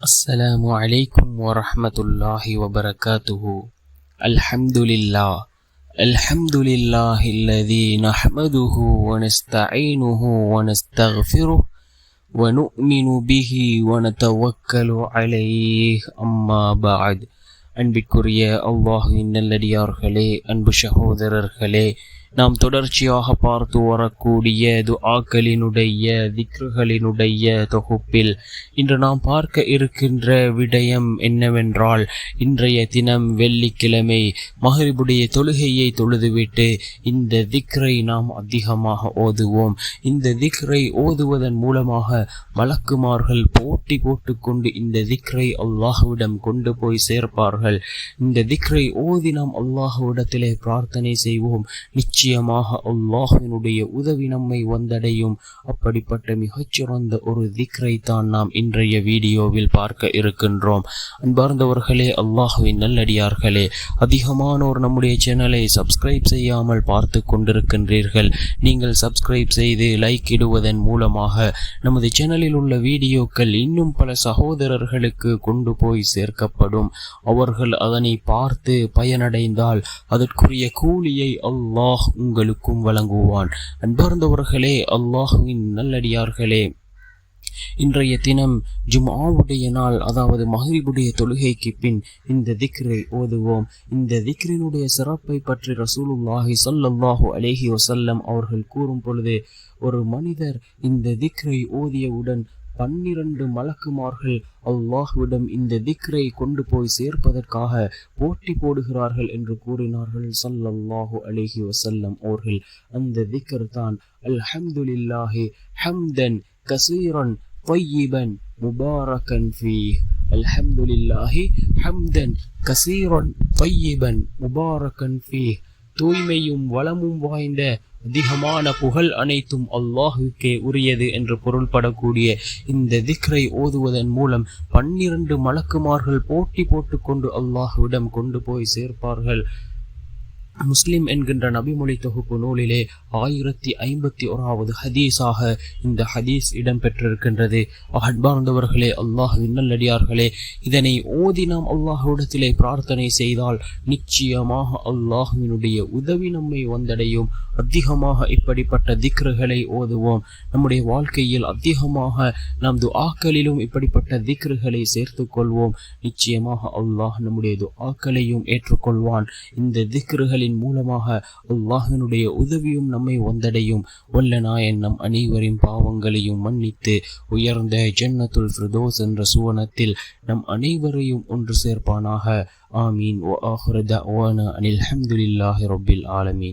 السلام عليكم ورحمة الله وبركاته الحمد لله الحمد لله الذي نحمده ونستعينه ونستغفره ونؤمن به ونتوكل عليه أما بعد அன்பிற்குரிய அல்லாஹுவின் நல்லடியார்களே அன்பு சகோதரர்களே நாம் தொடர்ச்சியாக பார்த்து வரக்கூடிய துஆக்களினுடைய திக்ருகளினுடைய தொகுப்பில் இன்று நாம் பார்க்க இருக்கின்ற விடயம் என்னவென்றால் இன்றைய தினம் வெள்ளிக்கிழமை மகரிபுடைய தொழுகையை தொழுதுவிட்டு இந்த திக்ரை நாம் அதிகமாக ஓதுவோம். இந்த திக்ரை ஓதுவதன் மூலமாக மலக்குமார்கள் போட்டி போட்டுக்கொண்டு இந்த திக்ரை அல்லாஹுவிடம் கொண்டு போய் சேர்ப்பார்கள். இந்த திக்ரை ஓதி நாம் அல்லாஹுவிடத்திலே பிரார்த்தனை செய்வோம். நிச்சயம் நிச்சயமாக அல்லாஹினுடைய உதவி நம்மை வந்தடையும். அப்படிப்பட்ட மிகச்சிறந்த ஒரு திக்ரை தான் நாம் இன்றைய வீடியோவில் பார்க்க இருக்கின்றோம். அன்பார்ந்தவர்களே அல்லாஹுவின் நல்லடியார்களே அதிகமானோர் நம்முடைய சேனலை சப்ஸ்கிரைப் செய்யாமல் பார்த்து கொண்டிருக்கின்றீர்கள். நீங்கள் சப்ஸ்கிரைப் செய்து லைக் இடுவதன் மூலமாக நமது சேனலில் உள்ள வீடியோக்கள் இன்னும் பல சகோதரர்களுக்கு கொண்டு போய் சேர்க்கப்படும். அவர்கள் அதனை பார்த்து பயனடைந்தால் அதற்குரிய கூலியை அல்லாஹ் உங்களுக்கும் வழங்குவான். அன்பார்ந்தவர்களே அல்லாஹுவின் நல்லடியார்களே இன்றைய தினம் ஜும்ஆவுடைய நாள் அதாவது மஹரிபுடைய தொழுகைக்கு பின் இந்த திக்ரை ஓதுவோம். இந்த திக்ரினுடைய சிறப்பை பற்றி ரசூலுல்லாஹி சல்லல்லாஹு அலேஹி வசல்லம் அவர்கள் கூறும் பொழுது ஒரு மனிதர் இந்த திக்ரை ஓதியவுடன் பன்னிரண்டு மலக்குமார்கள் அல்லாஹுவிடம் இந்த திக்ரை கொண்டு போய் சேர்ப்பதற்காக போட்டி போடுகிறார்கள் என்று கூறினார்கள் சல்லல்லாஹு அலிஹி வசல்லம் அவர்கள் அந்த திக்ர் தான் அல்ஹம்துலில்லாஹி ஹம்தன் கசீரன் طيبا مباركا فيه الحمد لله حمدا كثيرا طيبا مباركا فيه தூய்மையும் வளமும் வாய்ந்த அதிகமான புகழ் அனைத்தும் அல்லாஹுக்கே உரியது என்று பொருள்படக்கூடிய இந்த திக்ரை ஓதுவதன் மூலம் பன்னிரண்டு மலக்குமார்கள் போட்டி போட்டுக்கொண்டு அல்லாஹுவிடம் கொண்டு போய் சேர்ப்பார்கள். முஸ்லிம் என்கின்ற நபிமொழி தொகுப்பு நூலிலே ஆயிரத்தி ஐம்பத்தி ஓராவது ஹதீஸாக இந்த ஹதீஸ் இடம்பெற்றிருக்கின்றது. அன்பார்ந்தவர்களே அல்லாஹ் நல்லடியார்களே இதனை ஓதி நாம் அல்லாஹுடத்திலே பிரார்த்தனை செய்தால் நிச்சயமாக அல்லாஹுவினுடைய உதவி நம்மை வந்தடையும். அதிகமாக இப்படிப்பட்ட திக்ருகளை ஓதுவோம். நம்முடைய வாழ்க்கையில் அதிகமாக நம் துஆக்களிலும் இப்படிப்பட்ட திக்ருகளை சேர்த்து கொள்வோம். நிச்சயமாக அல்லாஹ் நம்முடைய துஆக்களையும் ஏற்றுக்கொள்வான். இந்த திக்ருகளின் மூலமாக அல்லாஹினுடைய உதவியும் நம்மை வந்தடையும். வல்லநாயன் நம் அனைவரின் பாவங்களையும் மன்னித்து உயர்ந்த ஜன்னத்துல் ஃபிரதோஸ் என்ற சுவனத்தில் நம் அனைவரையும் ஒன்று சேர்ப்பானாக. ஆமீன். ஓ ஆஹ்ரத ஓன அனில் அஹமதுல்லாஹி ரொபில் ஆலமீன்.